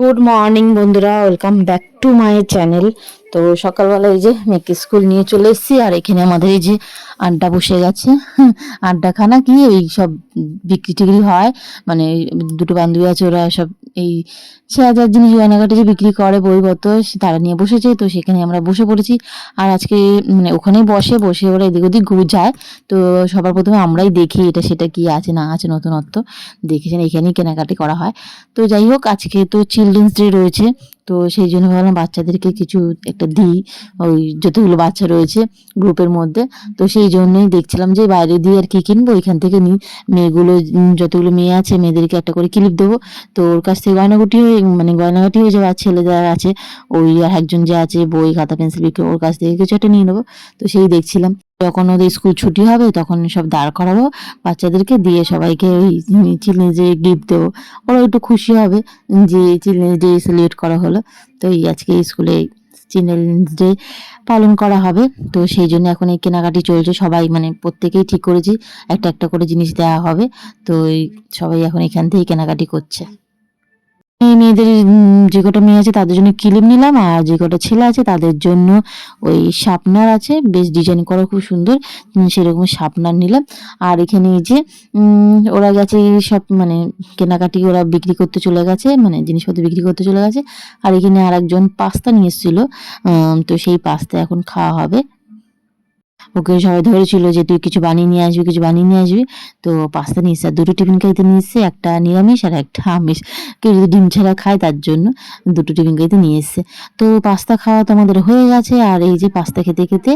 Good morning বন্ধুরা। Welcome back to my channel তো সকালবেলা এই যে মেয়েকে স্কুল নিয়ে চলে এসেছি, আর এখানে আমাদের এই যে আড্ডা বসে গেছে। আড্ডা খানা কি এই সব বিক্রি টিক্রি হয়? মানে দুটো বান্ধবী আছে ওরা সব এই সে হাজার জিনিস গয়নাঘাটে যে বিক্রি করে বইপত্র তারা নিয়ে বসেছে, তো সেখানে আমরা বসে পড়েছি। আর আজকে মানে ওখানেই বসে বসে ওরা এদিক ওদিক ঘুরে, যায়। তো সবার প্রথমে আমরাই দেখি এটা সেটা কি আছে, না আছে নতুনত্ব। দেখেছেন এখানেই কেনাকাটি করা হয়। তো যাই হোক, আজকে তো চিলড্রেন্স ডে রয়েছে। তো সেই জন্য ভাবলাম বাচ্চাদেরকে কিছু একটা দিই। ওই যতগুলো বাচ্চা রয়েছে গ্রুপের মধ্যে। তো সেই জন্যই দেখছিলাম যে বাইরে দিয়ে আর কি কিনবো, এখান থেকে নিই মেয়েগুলো যতগুলো মেয়ে আছে, মেয়েদেরকে একটা করে ক্লিপ দেবো। তো ওর কাছ থেকে গয়নাগুটি হয়ে মানে গয়নাগাটি হয়ে যাবে, আর ছেলেদের আছে, ওই আর একজন যে আছে, বই, খাতা, পেন্সিল বিক্রি, ওর কাছ থেকে কিছু একটা নিয়ে নেব। তো সেই দেখছিলাম। যখন ওদের স্কুল ছুটি হবে, তখন সব দাঁড় করাবো, বাচ্চাদেরকে দিয়ে সবাইকে ওই চিলড্রেন্স ডে গিফট দেবো ওরা একটু খুশি হবে, যে চিলড্রেন্স ডে সেলিব্রেট করা হলো। তো এই আজকে স্কুলে চিলড্রেন্স ডে পালন করা হবে। তো সেই জন্য এখন এই কেনাকাটি চলছে। সবাই মানে প্রত্যেকেই ঠিক করেছি। একটা একটা করে জিনিস দেওয়া হবে। তো সবাই এখন এখান থেকেই কেনাকাটি করছে। মেয়েদের যে কটা মেয়ে আছে তাদের জন্য কিলিম নিলাম আর যে কটা ছেলে আছে তাদের জন্য ওই শার্পনার আছে। বেশ ডিজাইন করা খুব সুন্দর সেরকম শার্পনার নিলাম। আর এখানে এই যে ওরা গেছে সব মানে কেনাকাটি ওরা বিক্রি করতে চলে গেছে মানে জিনিসপত্র বিক্রি করতে চলে গেছে। আর এখানে আর একজন পাস্তা নিয়ে এসেছিল তো সেই পাস্তা এখন খাওয়া হবে। ওকে সবাই ধরেছিল যে তুই কিছু বানিয়ে নিয়ে আসবি, কিছু বানিয়ে নিয়ে আসবি। তো পাস্তা নিয়ে এসে আর দুটো টিফিন খাইতে নিয়ে এসছে একটা নিরামিষ আর একটা আমিষ। কেউ যদি ডিম ছাড়া খায় তার জন্য দুটো টিফিন খাইতে নিয়ে এসছে। তো পাস্তা খাওয়া তো আমাদের হয়ে গেছে আর এই যে পাস্তা খেতে খেতে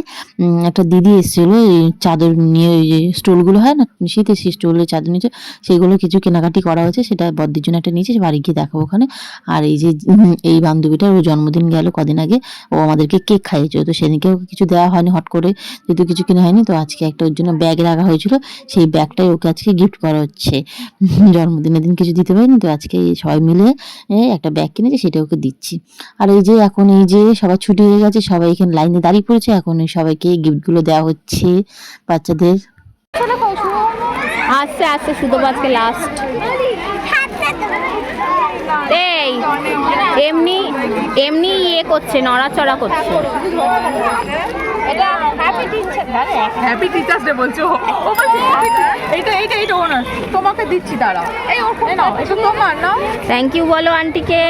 একটা দিদি এসেছিল, এই চাদর নিয়ে ওই যে স্টোলগুলো হয় না, শীতে সেই স্টোলের চাদর নিচে সেগুলো কিছু কেনাকাটি করা হয়েছে, সেটা বদ্দির জন্য একটা নিয়েছে বাড়ি গিয়ে দেখাবো ওখানে। আর এই যে এই বান্ধবীটার ওর জন্মদিন গেল কদিন আগে, ও আমাদেরকে কেক খাইয়েছে তো সেদিনকেও কিছু দেওয়া হয়নি, হট করে যেহেতু কিছু কিনে হয়নি, তো আজকে একটা ওর জন্য ব্যাগ রাখা হয়েছিল। সেই ব্যাগটাই ওকে আজকে গিফট করা হচ্ছে জন্মদিনের দিন কিছু দিতে পারিনি, তো আজকে সবাই মিলে একটা ব্যাগ কিনেছে, সেটা ওকে দিচ্ছি। আর এই যে এখন এই যে সবার ছুটি হয়ে গেছে, সবাই এখানে লাইনে দাঁড়িয়ে পড়েছে, এখন সবাইকে গিফটগুলো দেওয়া হচ্ছে বাচ্চাদের। আসছে আসছে, শুধু আজকে লাস্ট এই এমনি এমনি ইয়ে করছে নড়াচড়া করছে। হ্যাপি টিচার্স ডে বলছো? ও এইটা এইটা এইটা ওনার তোমাকে দিচ্ছি দাঁড়াও। এই ও নাও এটা তোমার নাও। থ্যাংক ইউ বলো আন্টিকে।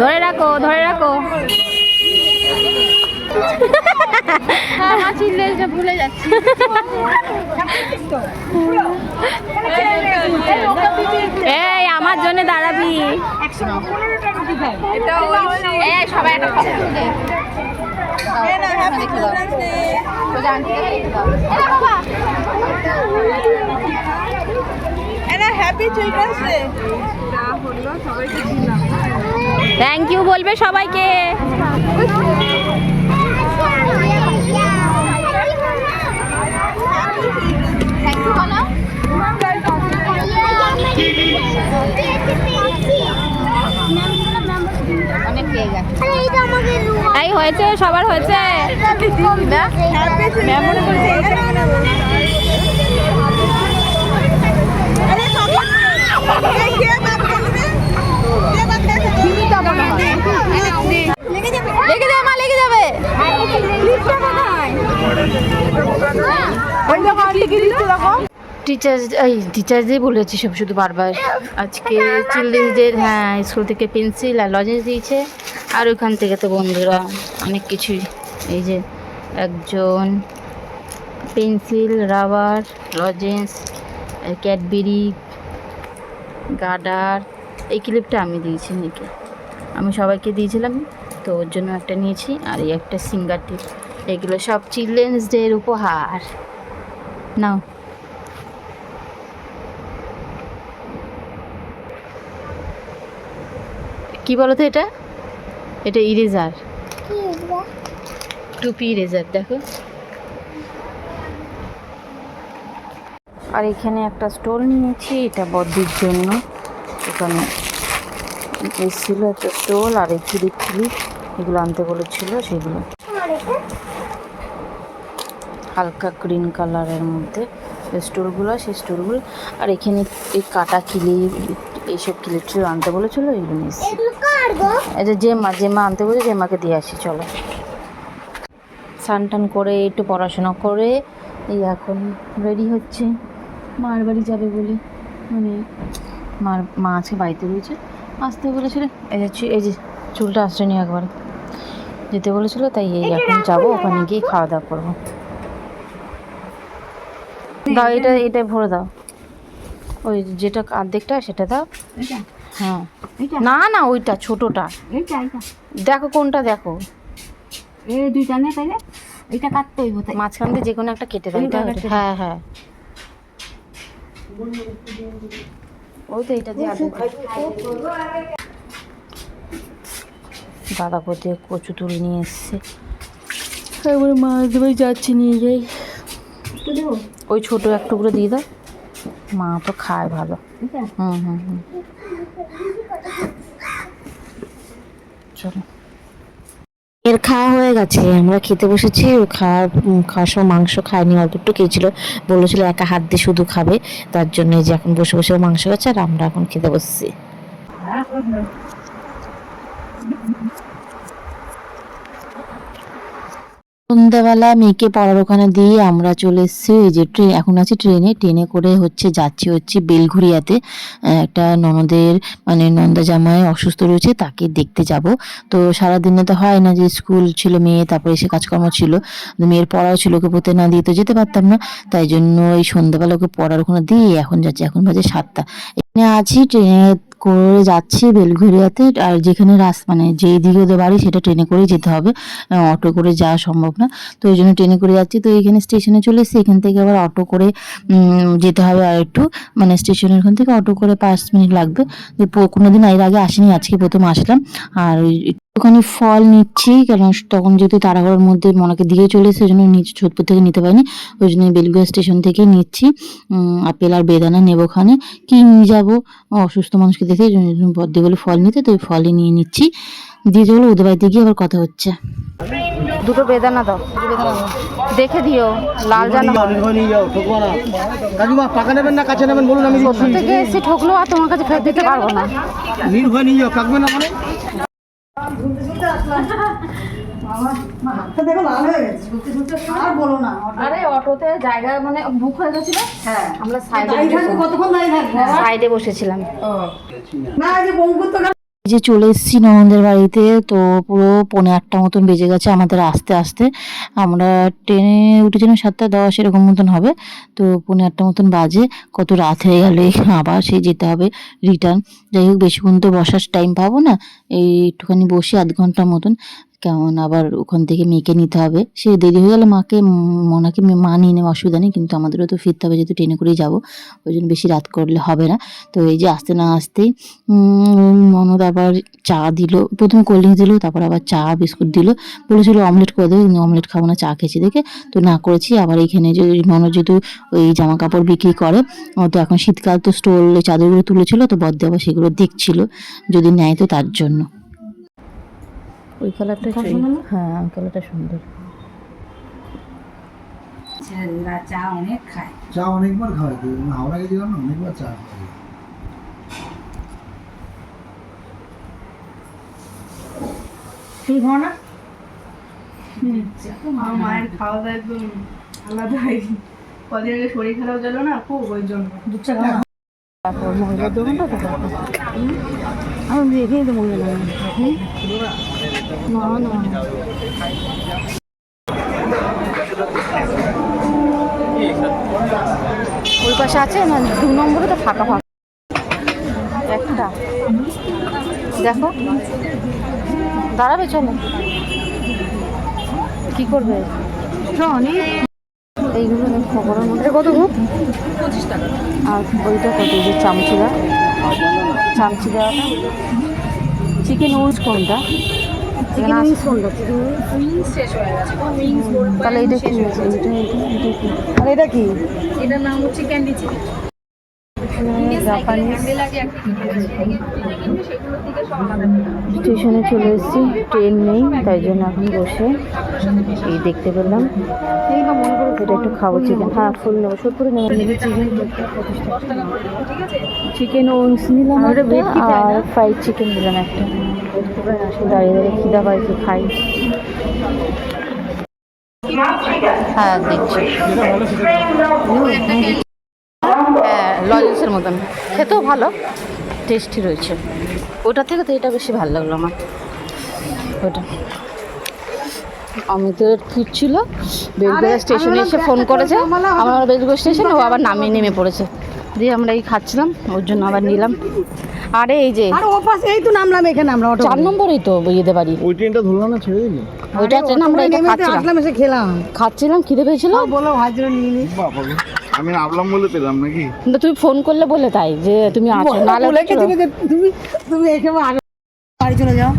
ধরে রাখো ধরে রাখো। ভুলে যাচ্ছি। এই আমার জন্য দাঁড়াবি। এটা ঐশী এই সবাই একটা ফটো তুলে happy children's day thank you বলবে সবাইকে। এই হয়েছে সবার হয়েছে হ্যাপি মেমোরি বলছে লেগে যাবে মা লেগে যাবে টিচার্স এই টিচার্স ডে বলেছি সব শুধু বারবার। আজকে চিলড্রেন্স ডে হ্যাঁ স্কুল থেকে পেন্সিল আর লজেন্স দিয়েছে। আর ওইখান থেকে তো বন্ধুরা অনেক কিছুই। এই যে একজন pencil rubber lozenges Cadbury garter এই ক্লিপটা আমি দিয়েছি নাকি আমি সবাইকে দিয়েছিলাম, তো ওর জন্য একটা নিয়েছি আর এই একটা সিঙ্গার টিপ এগুলো সব চিলড্রেন্স ডের উপহার। নাও। কি বলো তো এটা এটা ইরেজার টুপি ইরেজার দেখো। আর এখানে একটা স্টোল নিয়েছি এটা বদ্দির জন্য। এখানে এসেছিল একটা স্টোল আর এই ক্লিপ ক্লিপ এগুলো আনতে বলেছিল সেগুলো। হালকা গ্রিন কালারের মধ্যে স্টোরগুলো সেই স্টোরগুলো আর এখানে এই কাটা কিলিপ এইসব কিলিপ ছিল আনতে বলেছিল এগুলো নিয়ে এসেছি। এই যে জেমা জেমা আনতে বলে জেমাকে দিয়ে আসি চলো। টান করে একটু পড়াশোনা করে এই এখন রেডি হচ্ছে। মার বাড়ি যাবে বলে মানে মার মা আছে বাড়িতে রয়েছে। আসতে বলেছিল এই যে এই যে চুলটা আসছে নি একবার। যেতে বলেছিল তাই এই এখন যাব ওখানে গিয়ে খাওয়া দাওয়া করব। দাও এটা এটা ভরে দাও। ওই যেটা অর্ধেকটা সেটা দাও। হ্যাঁ। না না ওইটা ছোটোটা। দেখো কোনটা দেখো। এই দুইটা নে তাইলে এটা কাটতে হইব তাই। মাঝখান দিয়ে যে কোনো একটা কেটে দাও এটা হ্যাঁ হ্যাঁ। ওই তো এটা দিয়ে দাদা কোথায় কচু তুলে নিয়ে এসছে। এবার মাছ ধরে যাচ্ছি নিয়ে যাই। ওই ছোটো এক টুকরো দিয়ে দাও। মা তো খায় ভালো। হুম হুম হুম। চলো। এর খাওয়া হয়ে গেছে, আমরা খেতে বসেছি, ও খাওয়া খাওয়ার সময় মাংস খায়নি, অল্প একটু খেয়েছিল, বলেছিল একা হাত দিয়ে শুধু খাবে, তার জন্য যে এখন বসে বসে মাংস খাচ্ছে, আর আমরা এখন খেতে বসছি। সন্ধ্যাবেলা মেয়েকে পড়ার ওখানে দিয়ে আমরা চলে এসেছি, এই যে ট্রেন, এখন আছি ট্রেনে। ট্রেনে করে হচ্ছে যাচ্ছি হচ্ছে বেলঘুরিয়াতে। একটা ননদের মানে নন্দা জামাই অসুস্থ রয়েছে, তাকে দেখতে যাব। তো সারাদিনে তো হয় না যে স্কুল ছিল মেয়ে, তারপরে এসে কাজকর্ম ছিল। মেয়ের পড়াও ছিল, ওকে পড়তে না দিয়ে তো যেতে পারতাম না। তাই জন্য এই সন্ধ্যাবেলা ওকে পড়ার ওখানে দিয়ে এখন যাচ্ছি। এখন বাজে সাতটা। এখানে আছি ট্রেনে করে যাচ্ছি বেলঘুরিয়াতে, আর যেখানে রাস মানে যেই দিকে ওদের বাড়ি সেটা ট্রেনে করে যেতে হবে। অটো করে যাওয়া সম্ভব না। তো ওই জন্য ট্রেনে করে যাচ্ছি। তো এইখানে স্টেশনে চলে এসেছি। এখান থেকে আবার অটো করে যেতে হবে আর একটু। মানে স্টেশনের ওখান থেকে অটো করে পাঁচ মিনিট লাগবে। তো দিন এর আগে আসিনি, আজকে প্রথম আসলাম। আর ওই একটুখানি ফল নিচ্ছি কারণ তখন যেহেতু তারাগড়ের মধ্যে মনাকে দিয়ে চলে এসে ওই জন্য নিচে সোদপুর থেকে নিতে পারিনি। ওই জন্য বেলগুয়া স্টেশন থেকে নিচ্ছি। আপেল আর বেদানা নেব ওখানে। কি নিয়ে যাব? অসুস্থ মানুষকে দেখে বদ্দি বলে ফল নিতে তো ওই ফলই নিয়ে নিচ্ছি। দিয়ে চলো ওদের বাড়িতে গিয়ে আবার কথা হচ্ছে। দুটো বেদানা দাও। দেখে দিও লাল জানা নির্ভয় নিয়ে যাও ঠকবো না কাকিমা পাকা নেবেন না কাছে নেবেন? বলুন আমি থেকে এসে ঠকলো আর তোমার কাছে ফেরত দিতে পারব না। নির্ভয় নিয়ে যাও। কাকবে না মানে? আরে অটোতে জায়গা মানে বুক হয়ে গেছিল? হ্যাঁ। আমরা সাইডে সাইডে বসেছিলাম। এই যে চলে এসেছি ননদের বাড়িতে তো পুরো পৌনে আটটা মতন বেজে গেছে আমাদের আস্তে আস্তে। আমরা ট্রেনে উঠেছিলাম সাতটা দশ এরকম মতন হবে। তো পৌনে আটটা মতন বাজে কত রাত হয়ে গেল আবার সেই যেতে হবে রিটার্ন যাই হোক বেশিক্ষণ তো বসার টাইম পাবো না এই একটুখানি বসে আধ ঘণ্টা মতন। কেমন? আবার ওখান থেকে মেয়েকে নিতে হবে। সে দেরি হয়ে গেলে মাকে মনাকে মে- নিয়ে নেওয়া অসুবিধা নেই কিন্তু আমাদেরও তো ফিরতে হবে যেহেতু ট্রেনে করেই যাব। ওই জন্য বেশি রাত করলে হবে না। তো এই যে আসতে না আসতেই উম, ননদ আবার চা দিল। প্রথমে কোল্ড ড্রিঙ্কস দিল তারপর আবার চা বিস্কুট দিল। বলেছিল অমলেট করে দেবে কিন্তু অমলেট খাব না চা খেয়েছি দেখে। তো না করেছি আবার এইখানে যে মনদ যেহেতু ওই জামা কাপড় বিক্রি করে তো এখন শীতকাল তো স্টোল চাদরগুলো তুলেছিল তো বদ্দি আবার সেগুলো দেখছিল যদি নেয় তো তার জন্য। ওই কালারটা হ্যাঁ ওই কালারটা সুন্দর। চা অনেকবার খাওয়াই তুই হাওড়া গেছিলাম না অনেকবার চা খাওয়াই আমার মায়ের খাওয়া দাওয়া একদম কদিন আগে শরীর খারাপ গেল না খুব ওই জন্য। দোকানটা তো আমি দেখেই তো মহিলা না না ওই পাশে আছে না? দু নম্বরে তো ফাঁকা ফাঁকা। একটা। দেখো। দাঁড়াবে চলো। কি করবে? এইগুলো খবরের মধ্যে। কত গো? পঁচিশ টাকা। আর ওইটা কত যে চামচিরা? উইংস কোনটা চিকেন উইংস কোনটা হয়ে তাহলে এটা কি এটা আর এটা কি এটার নাম হচ্ছে ক্যান্ডি চিকেন জাপানিজ স্টেশনে চলে এসেছি ট্রেন নেই তাই জন্য এখন বসে এই দেখতে পেলাম। এটা একটু খাব চিকেন হ্যাঁ ফুল নেব করে নেব। চিকেন চিকেন উইংস নিলাম আর ফ্রাইড চিকেন নিলাম একটা। দাঁড়িয়ে দাঁড়িয়ে খিদা খাই? হ্যাঁ দেখছি। হ্যাঁ লজেন্সের মতন। খেতেও ভালো। টেস্টি রয়েছে। ওটা থেকে তো এটা বেশি ভালো লাগল আমার। ওটা। অমিতের ফিরছিল বেলগড়া স্টেশনে এসে ফোন করেছে। আমার বেলগড় স্টেশনে ও আবার নামিয়ে নেমে পড়েছে। দিয়ে আমরা এই খাচ্ছিলাম ওর জন্য আবার নিলাম। আরে এই যে আর ও পাশে এই তো নামলাম এখানে আমরা অটো চার নম্বরই তো ইয়েতে বাড়ি। ওই ট্রেনটা ধরলাম না ছেড়ে দিলি? ওইটা ট্রেন আমরা এটা খাচ্ছিলাম। এসে খেলাম। খাচ্ছিলাম খিদে পেয়েছিল? বলো হাজিরা নিয়ে নি। আমি নামলাম বলে পেলাম নাকি? না তুমি ফোন করলে বলে তাই যে তুমি আছো নাহলে বলে তুমি তুমি তুমি এই আগে বাড়ি চলে যাও।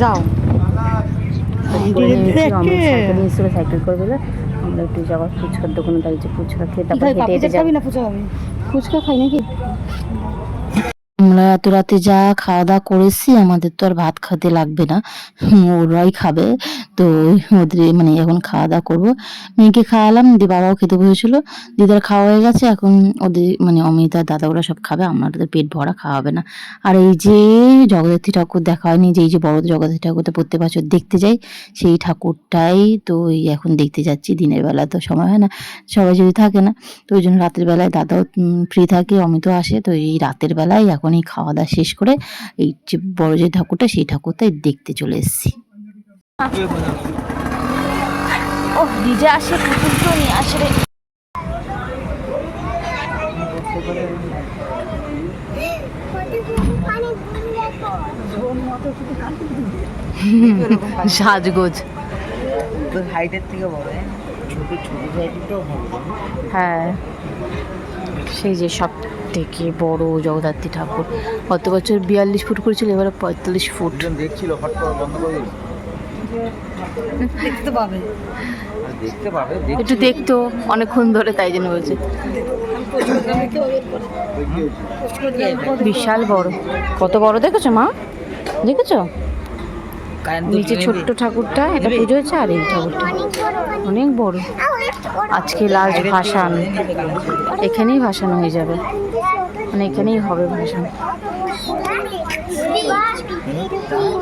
যাও। সাইকেল করে দিলে আমরা একটু যাওয়ার ফুচকার দোকানে দাঁড়িয়েছি ফুচকা খেয়ে তারপর না ফুচকা খাই নাকি? আমরা এত রাতে যা খাওয়া দাওয়া করেছি, আমাদের তো আর ভাত খেতে লাগবে না। ওরাই খাবে। তো ওদের মানে এখন খাওয়া দাওয়া করব। মেয়েকে খাওয়ালাম, দিয়ে বাবাও খেতে বসেছিল। দিদার খাওয়া হয়ে গেছে, এখন ওদের মানে অমিতা দাদা ওরা সব খাবে, আমার আমাদের পেট ভরা, খাওয়া হবে না। আর এই যে জগদ্ধাত্রী ঠাকুর দেখা হয়নি, যে এই যে বড় জগদ্ধাত্রী তো প্রত্যেক বছর দেখতে যাই, সেই ঠাকুরটাই তো এখন দেখতে যাচ্ছি, দিনের বেলা তো সময় হয় না, সবাই যদি থাকে না, তো ওই জন্য রাতের বেলায় দাদাও ফ্রি থাকে, অমিতও আসে, তো এই রাতের বেলায় এখন এই খাওয়া দাওয়া শেষ করে এই যে বড় যে ঠাকুরটা সেই ঠাকুরটাই দেখতে চলে এসেছি। ও ডিজে আসে ঠাকুর নিয়ে আসে। রে সাজগোজ। তোর হাইটের থেকে বড় ভালো হ্যাঁ। সেই যে সব থেকে বড় জগদ্ধাত্রী ঠাকুর। গত বছর? বিয়াল্লিশ ফুট করেছিল এবারে পঁয়তাল্লিশ ফুট। দেখছিল হট করে বন্ধ করে দেখতে পাবে। দেখতে পাবে একটু দেখতো অনেকক্ষণ ধরে তাই জন্য বলছে। বিশাল বড়। কত বড় দেখেছ মা? দেখেছ? নিচে ছোট্ট ঠাকুরটা এটা পুজো হয়েছে আর এই ঠাকুরটা। অনেক বড়। আজকে লাস্ট ভাসান। এখানেই ভাসানো হয়ে যাবে। মানে এখানেই হবে ভাসান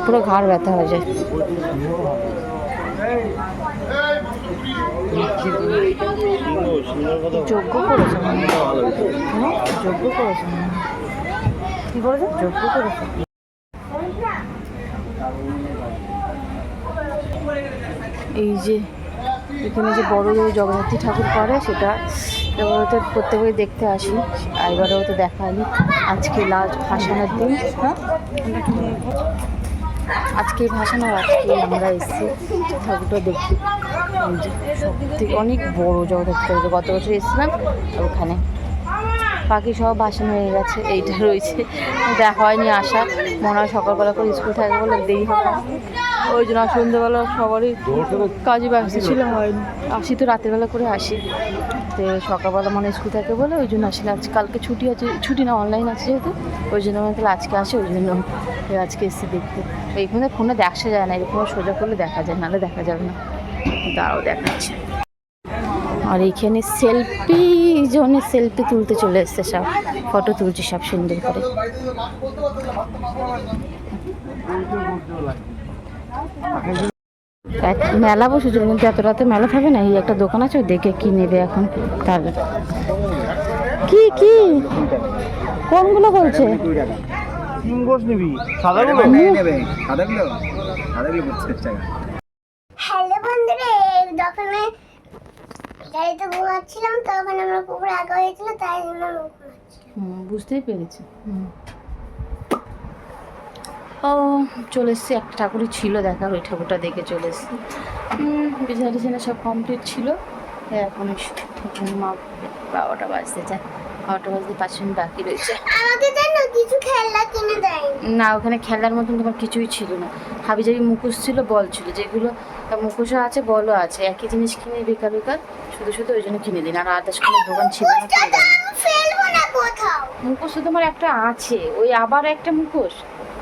পুরো ঘাড় ব্যথা হয়ে যায়। যোগ্য করেছে মনে? যোগ্য করেছে মনে? কি করেছে? যোগ্য করেছে? এই যে, এখানে যে বড় জগন্নাথী ঠাকুর করে সেটা এবারে তো প্রত্যেকেই দেখতে আসি। এবারেও তো দেখা হয়নি। আজকে লাস্ট ভাসানের দিন। হ্যাঁ? আজকে ভাসানো আজকে আমরা এসেছি ঠাকুরটা দেখি সত্যি অনেক বড় জগদ্ধাত্রী ঠাকুর গত বছর এসেছিলাম ওখানে। বাকি সব ভাসানো হয়ে গেছে। এইটা রয়েছে। দেখা হয়নি আসা মনে হয় সকালবেলা করে স্কুল থাকে বলে দেরি হবে। ওই জন্য সন্ধ্যেবেলা সবারই কাজে ব্যস্ত ছিল হয়নি আসি তো রাতের বেলা করে আসি। তো সকালবেলা মনে স্কুল থাকে বলে ওই জন্য আসি আজ কালকে ছুটি আছে, ছুটি না অনলাইন আছে যেহেতু। ওই জন্য আমি তাহলে আজকে আসে, ওই জন্য আজকে এসে দেখতে। এইখানে ফোনে দেখা যায় না, এরকম সোজা করলে দেখা যায়, নাহলে দেখা যাবে না। দাঁড়াও দেখাচ্ছে। আর এইখানে সেলফি জন্য সেলফি তুলতে চলে এসছে সব। ফটো তুলছে সব সুন্দর করে। এক মেলা বসেছিল কিন্তু এত রাতে মেলা থাকে না এই একটা দোকান আছে দেখে কি নেবে এখন তার। কি কি? কোনগুলো বলছে? তিন গোস নিবি সাদাগুলো নেবে সাদাগুলো সাদাগুলো পঁচিশ হ্যালো বন্ধুরা দোকানে গাড়িতে ঘুমাচ্ছিলাম তখন আমরা পুকুরে আঁকা হয়েছিল তাই জন্য ঘুমাচ্ছিলাম। বুঝতেই পেরেছি। হুম। ও চলে এসছি। একটা ঠাকুরই ছিল দেখা ওই ঠাকুরটা দেখে চলে এসছি। বিছানা টিছানা সব কমপ্লিট ছিল। এখন মা বারোটা বাজতে যায় বারোটা বাজতে পাঁচ মিনিট বাকি রয়েছে। কিছু খেলনা কিনে দেয়নি। না ওখানে খেলার মতন তোমার কিছুই ছিল না। হাবি জাবি মুখোশ ছিল বল ছিল। যেগুলো মুখোশও আছে বলও আছে। একই জিনিস কিনে বেকার বেকার শুধু শুধু ওই জন্য কিনে দিন আর আদার্স কোনো দোকান ছিল না মুখোশ তো তোমার একটা আছে। ওই আবার একটা মুখোশ?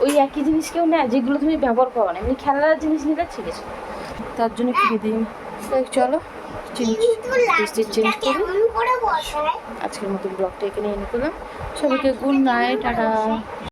ওই একই জিনিস কেউ নেয় যেগুলো তুমি ব্যবহার করো না। এমনি খেলার জিনিস নিলে ঠিক আছে। তার জন্য দিন তো চলো চেঞ্জ চেঞ্জ করি করে। আজকের মতো ব্লগটা এখানে এনে করলাম সবাইকে গুড নাইট টাটা।